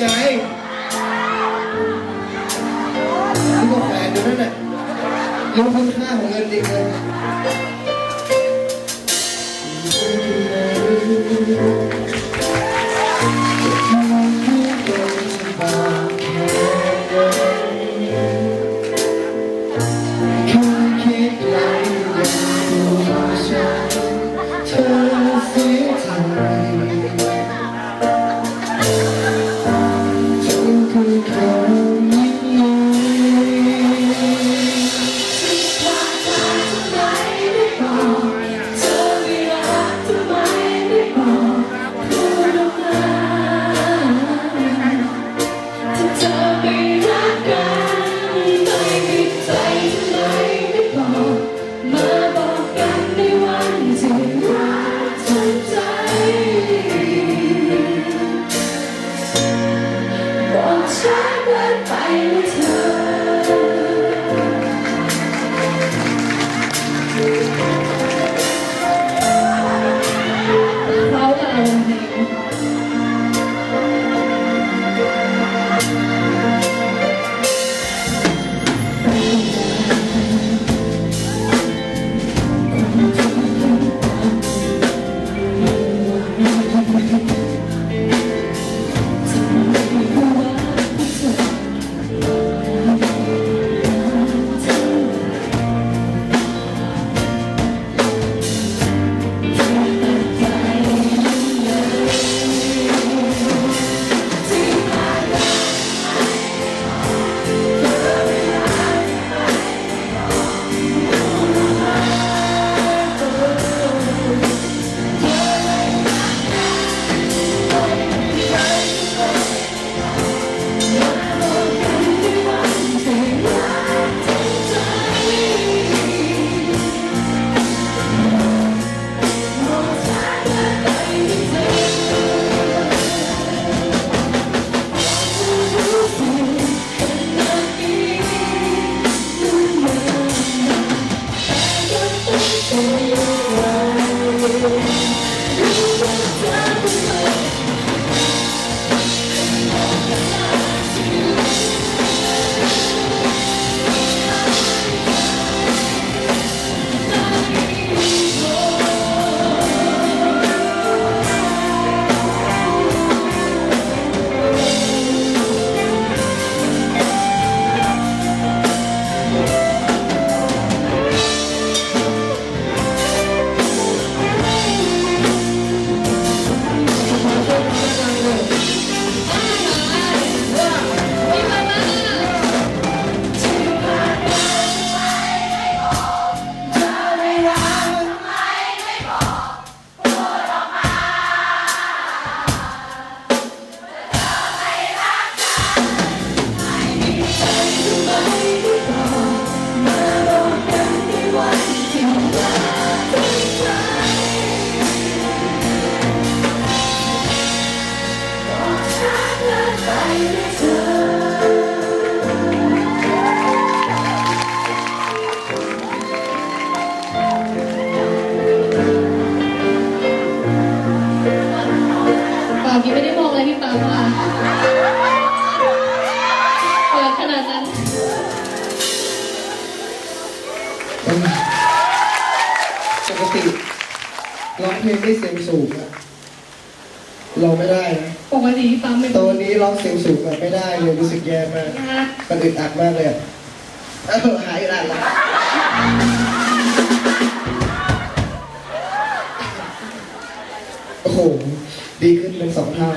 ไงนี่ก็แฟนอยู่นั่นแหละรู้คุณค่าของเงินดีเลย เร้องเพลงได้เสียงสูงอะเราไม่ได้นะปกติพี่ปั๊มเป็นตัวนี้ร้องเสียงสูงอะไม่ได้เลยรู้สึกแย่มากยากมันอึดอัดมากเลยอะเออหายอึดอัดแล้วโอ้โห ดีขึ้นเป็นสองเท่า